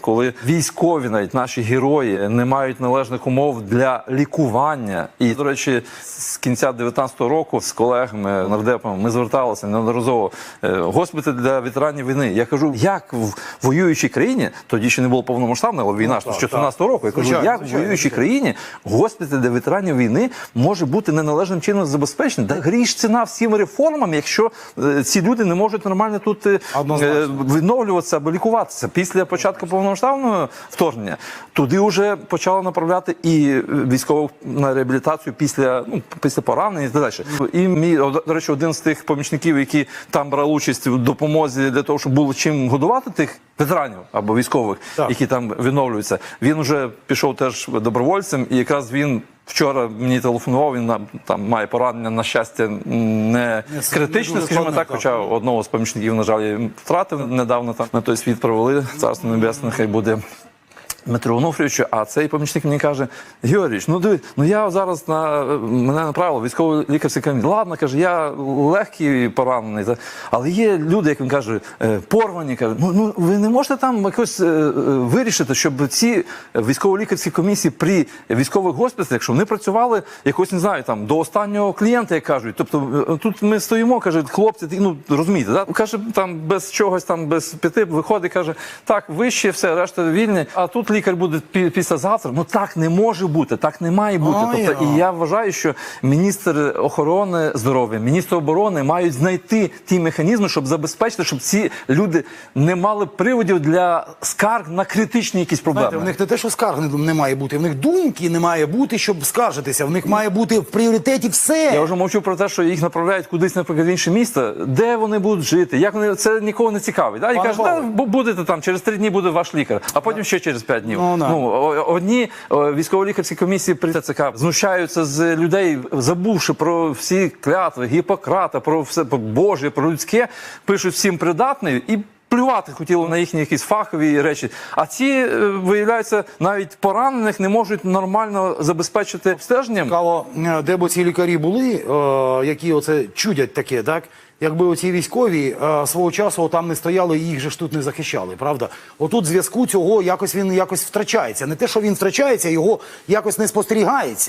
Коли військові, навіть наші герої, не мають належних умов для лікування, і до речі, з кінця 19-го року з колегами нардепами ми зверталися неодноразово е, госпіталь для ветеранів війни. Я кажу, як в воюючій країні, тоді ще не було повномасштабного війна Ну, з так, 14-го року. Я кажу, як в воюючій країні госпіталь для ветеранів війни може бути неналежним чином забезпечений? Да гріш ціна всім реформам, якщо е, ці люди не можуть нормально тут е, Однозначно. відновлюватися або лікуватися після початку повномасштабного вторгнення. Туди вже почали направляти і військових на реабілітацію після ну після поранень і так далі. І мій до речі, один з тих помічників, які там брали участь в допомозі для того, щоб було чим годувати тих ветеранів або військових, Так. які там відновлюються. Він вже пішов теж добровольцем, і якраз він. Вчора мені телефонував, він там має поранення, на щастя, не yes, критичне, дуже скажімо так, так. хоча одного з помічників, на жаль, втратив недавно там на той світ провели. Царство небесне, хай буде. Дмитру Онуфрійовичу, а цей помічник мені каже: Георгійович, ну диви, ну я зараз на мене направило військовий лікарський кабінет. Ладно, каже, я легкий поранений, але є люди, як він каже, е, порвані. Каже, ну, ну ви не можете там якось е, е, вирішити, щоб ці військово-лікарські комісії при військових госпіталях, якщо вони працювали якось не знаю, там до останнього клієнта, як кажуть. Тобто тут ми стоїмо, каже, хлопці, ну розумієте, да? каже, там без чогось, там без п'яти виходить, каже, так, вище, все, решта вільні. А тут лікар буде пі- післязавтра. Ну так не може бути, так не має бути. Ой, тобто, і я вважаю, що міністр охорони здоров'я, міністр оборони мають знайти ті механізми, щоб забезпечити, щоб ці люди не мали приводів для скарг на критичні якісь проблеми. Знаєте, в них не те, що скарг не, не має бути, в них думки не має бути, щоб скаржитися. В них має бути в пріоритеті все. Я вже мовчу про те, що їх направляють кудись, наприклад, в інше місто, де вони будуть жити, як вони це нікого не цікавить. Да? І кажуть, да, будете там через три дні буде ваш лікар, а потім ще через п'ять днів. Ну, да. ну одні військово-лікарські комісії при ТЦК знущаються з людей, забувши про всі клятви, Гіппократа, про все про Боже, про людське, пишуть всім придатний і. Плювати хотіло на їхні якісь фахові речі. А ці, е, виявляється, навіть поранених не можуть нормально забезпечити обстеженням. Цікаво, е, де б ці лікарі були, е, які оце чудять таке, так? Якби оці військові свого часу там не стояли і їх же ж тут не захищали, правда? Отут зв'язку цього якось він якось втрачається. Не те, що він втрачається, його якось не спостерігається.